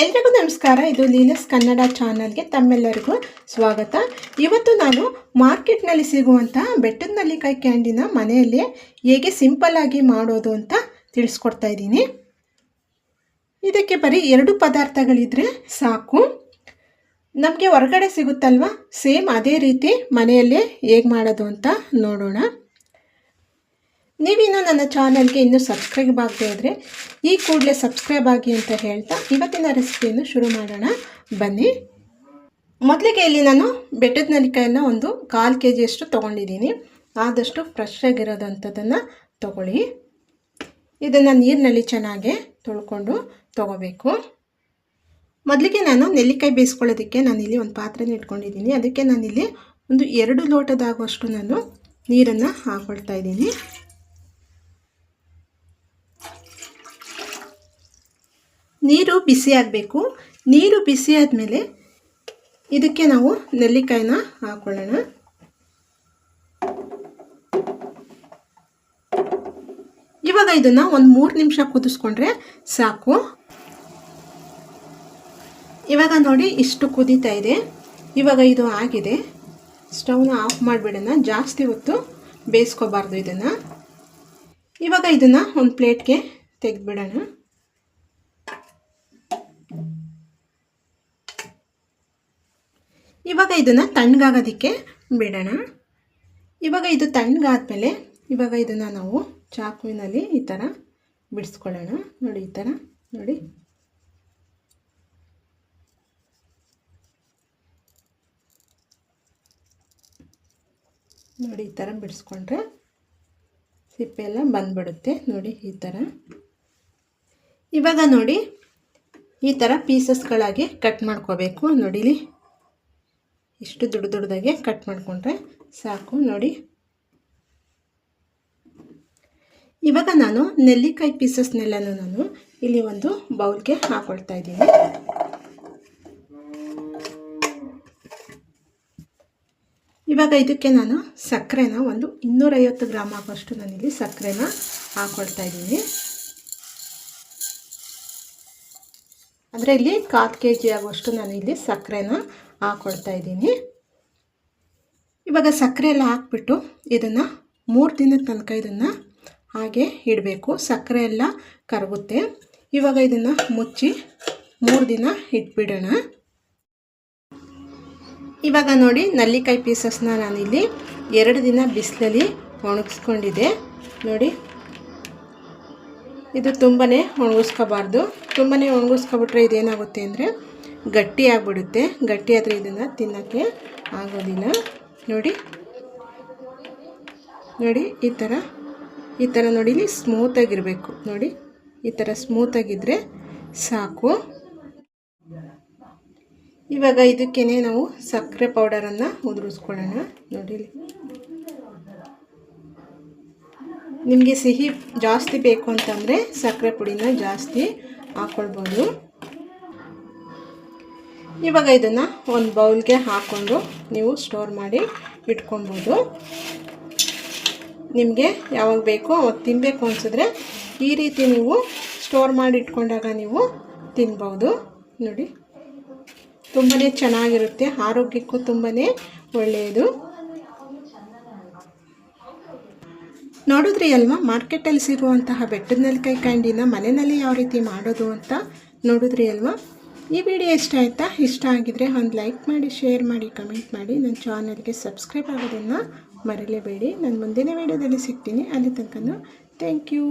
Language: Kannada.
ಎಲ್ರಿಗೂ ನಮಸ್ಕಾರ. ಇದು ಲೀಲಸ್ ಕನ್ನಡ ಚಾನಲ್ಗೆ ತಮ್ಮೆಲ್ಲರಿಗೂ ಸ್ವಾಗತ. ಇವತ್ತು ನಾನು ಮಾರ್ಕೆಟ್ನಲ್ಲಿ ಸಿಗುವಂಥ ಬೆಟ್ಟದ ನಲ್ಲಿಕಾಯಿ ಕ್ಯಾಂಡಿನ ಮನೆಯಲ್ಲಿ ಹೇಗೆ ಸಿಂಪಲ್ಲಾಗಿ ಮಾಡೋದು ಅಂತ ತಿಳಿಸ್ಕೊಡ್ತಾ ಇದ್ದೀನಿ. ಇದಕ್ಕೆ ಬರೀ ಎರಡು ಪದಾರ್ಥಗಳಿದ್ರೆ ಸಾಕು. ನಮಗೆ ಹೊರಗಡೆ ಸಿಗುತ್ತಲ್ವ? ಸೇಮ್ ಅದೇ ರೀತಿ ಮನೆಯಲ್ಲೇ ಹೇಗೆ ಮಾಡೋದು ಅಂತ ನೋಡೋಣ. ನೀವಿನ್ನು ನನ್ನ ಚಾನಲ್ಗೆ ಇನ್ನೂ ಸಬ್ಸ್ಕ್ರೈಬ್ ಆಗದೆ ಇದ್ದರೆ ಈ ಕೂಡಲೇ ಸಬ್ಸ್ಕ್ರೈಬ್ ಆಗಿ ಅಂತ ಹೇಳ್ತಾ ಇವತ್ತಿನ ರೆಸಿಪಿಯನ್ನು ಶುರು ಮಾಡೋಣ. ಬನ್ನಿ. ಮೊದಲಿಗೆ ಇಲ್ಲಿ ನಾನು ಬೆಟ್ಟದ ನಲಿಕಾಯನ್ನು ಒಂದು ಕಾಲು ಕೆ ಜಿಯಷ್ಟು ತೊಗೊಂಡಿದ್ದೀನಿ. ಆದಷ್ಟು ಫ್ರೆಶ್ ಆಗಿರೋದಂಥದ್ದನ್ನು ತೊಗೊಳ್ಳಿ. ಇದನ್ನು ನೀರಿನಲ್ಲಿ ಚೆನ್ನಾಗಿ ತೊಳ್ಕೊಂಡು ತೊಗೋಬೇಕು. ಮೊದಲಿಗೆ ನಾನು ನೆಲ್ಲಿಕಾಯಿ ಬೇಯಿಸ್ಕೊಳ್ಳೋದಕ್ಕೆ ನಾನಿಲ್ಲಿ ಒಂದು ಪಾತ್ರೆನ ಇಟ್ಕೊಂಡಿದ್ದೀನಿ. ಅದಕ್ಕೆ ನಾನಿಲ್ಲಿ ಒಂದು ಎರಡು ಲೋಟದಾಗುವಷ್ಟು ನಾನು ನೀರನ್ನು ಹಾಕೊಳ್ತಾ ಇದ್ದೀನಿ. ನೀರು ಬಿಸಿ ಆಗಬೇಕು. ನೀರು ಬಿಸಿ ಆದಮೇಲೆ ಇದಕ್ಕೆ ನಾವು ನೆಲ್ಲಿಕಾಯಿನ ಹಾಕೊಳ್ಳೋಣ. ಇವಾಗ ಇದನ್ನು ಒಂದು ಮೂರು ನಿಮಿಷ ಕುದಿಸ್ಕೊಂಡ್ರೆ ಸಾಕು. ಇವಾಗ ನೋಡಿ ಇಷ್ಟು ಕುದೀತಾ ಇದೆ. ಇವಾಗ ಇದು ಆಗಿದೆ. ಸ್ಟವ್ನ ಆಫ್ ಮಾಡಿಬಿಡೋಣ. ಜಾಸ್ತಿ ಹೊತ್ತು ಬೇಯಿಸ್ಕೋಬಾರ್ದು ಇದನ್ನು. ಇವಾಗ ಇದನ್ನು ಒಂದು ಪ್ಲೇಟ್ಗೆ ತೆಗೆದುಬಿಡೋಣ. ಇವಾಗ ಇದನ್ನು ತಣ್ಣಗಾಗೋದಕ್ಕೆ ಬಿಡೋಣ. ಇವಾಗ ಇದು ತಣ್ಣಗಾದ್ಮೇಲೆ ಇವಾಗ ಇದನ್ನು ನಾವು ಚಾಕುವಿನಲ್ಲಿ ಈ ಥರ ಬಿಡಿಸ್ಕೊಳ್ಳೋಣ. ನೋಡಿ, ಈ ಥರ ನೋಡಿ. ನೋಡಿ, ಈ ಥರ ಬಿಡಿಸ್ಕೊಂಡ್ರೆ ಸಿಪ್ಪೆ ಎಲ್ಲ ಬಂದ್ಬಿಡುತ್ತೆ. ನೋಡಿ, ಈ ಥರ ಇವಾಗ ನೋಡಿ, ಈ ಥರ ಪೀಸಸ್ಗಳಾಗಿ ಕಟ್ ಮಾಡ್ಕೋಬೇಕು. ನೋಡಿಲಿ ಇಷ್ಟು ದೊಡ್ಡ ದೊಡ್ಡದಾಗೆ ಕಟ್ ಮಾಡಿಕೊಂಡ್ರೆ ಸಾಕು ನೋಡಿ. ಇವಾಗ ನಾನು ನೆಲ್ಲಿಕಾಯಿ ಪೀಸಸ್ನೆಲ್ಲನೂ ನಾನು ಇಲ್ಲಿ ಒಂದು ಬೌಲ್ಗೆ ಹಾಕೊಳ್ತಾ ಇದ್ದೀನಿ. ಇವಾಗ ಇದಕ್ಕೆ ನಾನು ಸಕ್ಕರೆನ ಒಂದು ಇನ್ನೂರೈವತ್ತು ಗ್ರಾಮ್ ಆಗೋಷ್ಟು ನಾನಿಲ್ಲಿ ಸಕ್ಕರೆನ ಹಾಕೊಳ್ತಾ ಇದ್ದೀನಿ. ಅಂದರೆ ಇಲ್ಲಿ ಕಾಲು ಕೆ ಜಿ ಆಗುವಷ್ಟು ನಾನು ಇಲ್ಲಿ ಸಕ್ಕರೆನ ಹಾಕ್ಕೊಳ್ತಾ ಇದ್ದೀನಿ. ಇವಾಗ ಸಕ್ಕರೆ ಎಲ್ಲ ಹಾಕ್ಬಿಟ್ಟು ಇದನ್ನು ಮೂರು ದಿನದ ತನಕ ಇದನ್ನು ಹಾಗೆ ಇಡಬೇಕು. ಸಕ್ಕರೆ ಎಲ್ಲ ಕರಗುತ್ತೆ. ಇವಾಗ ಇದನ್ನು ಮುಚ್ಚಿ ಮೂರು ದಿನ ಇಟ್ಬಿಡೋಣ. ಇವಾಗ ನೋಡಿ ನಲ್ಲಿಕಾಯಿ ಪೀಸಸ್ನ ನಾನಿಲ್ಲಿ ಎರಡು ದಿನ ಬಿಸಿಲಲ್ಲಿ ಒಣಗಿಸ್ಕೊಂಡಿದ್ದೆ. ನೋಡಿ ಇದು ತುಂಬಾ ಒಣಗಿಸ್ಕೋಬಾರ್ದು. ತುಂಬಾ ಒಣಗಿಸ್ಕೊಬಿಟ್ರೆ ಇದೇನಾಗುತ್ತೆ ಅಂದರೆ ಗಟ್ಟಿ ಆಗಿಬಿಡುತ್ತೆ. ಗಟ್ಟಿ ಆದರೆ ಇದನ್ನು ತಿನ್ನೋಕ್ಕೆ ಆಗೋದಿಲ್ಲ. ನೋಡಿ. ನೋಡಿ, ಈ ಥರ ಈ ಥರ ನೋಡಿ ಸ್ಮೂತಾಗಿರಬೇಕು ನೋಡಿ, ಈ ಥರ ಸ್ಮೂತಾಗಿದ್ದರೆ ಸಾಕು. ಇವಾಗ ಇದಕ್ಕೇ ನಾವು ಸಕ್ಕರೆ ಪೌಡರನ್ನು ಉದುರಿಸ್ಕೊಳ್ಳೋಣ. ನೋಡಿ ನಿಮಗೆ ಸಿಹಿ ಜಾಸ್ತಿ ಬೇಕು ಅಂತಂದರೆ ಸಕ್ಕರೆ ಪುಡಿನ ಜಾಸ್ತಿ ಹಾಕ್ಕೊಳ್ಬೋದು ಇವಾಗ ಇದನ್ನು ಒಂದು ಬೌಲ್ಗೆ ಹಾಕ್ಕೊಂಡು ನೀವು ಸ್ಟೋರ್ ಮಾಡಿ ಇಟ್ಕೊಬೋದು ನಿಮಗೆ ಯಾವಾಗ ಬೇಕೋ ಅವಾಗ ತಿನ್ನಬೇಕು ಅನಿಸಿದ್ರೆ ಈ ರೀತಿ ನೀವು ಸ್ಟೋರ್ ಮಾಡಿ ಇಟ್ಕೊಂಡಾಗ ನೀವು ತಿನ್ಬೋದು. ನೋಡಿ ತುಂಬಾ ಚೆನ್ನಾಗಿರುತ್ತೆ, ಆರೋಗ್ಯಕ್ಕೂ ತುಂಬಾ ಒಳ್ಳೆಯದು. ನೋಡಿದ್ರಿ ಅಲ್ವಾ? ಮಾರ್ಕೆಟಲ್ಲಿ ಸಿಗುವಂತಹ ಬೆಟ್ಟದ ನೆಲಕಾಯಿ ಕ್ಯಾಂಡಿನ ಮನೆಯಲ್ಲಿ ಯಾವ ರೀತಿ ಮಾಡೋದು ಅಂತ ನೋಡಿದ್ರಿ ಅಲ್ವಾ? ಈ ವಿಡಿಯೋ ಇಷ್ಟ ಆಯಿತಾ? ಇಷ್ಟ ಆಗಿದರೆ ಒಂದು ಲೈಕ್ ಮಾಡಿ ಶೇರ್ ಮಾಡಿ ಕಮೆಂಟ್ ಮಾಡಿ. ನನ್ನ ಚಾನಲ್ಗೆ ಸಬ್ಸ್ಕ್ರೈಬ್ ಆಗೋದನ್ನು ಮರಿಲೇಬೇಡಿ. ನಾನು ಮುಂದಿನ ವಿಡಿಯೋದಲ್ಲಿ ಸಿಗ್ತೀನಿ. ಅಲ್ಲಿ ತನಕ ಥ್ಯಾಂಕ್ ಯು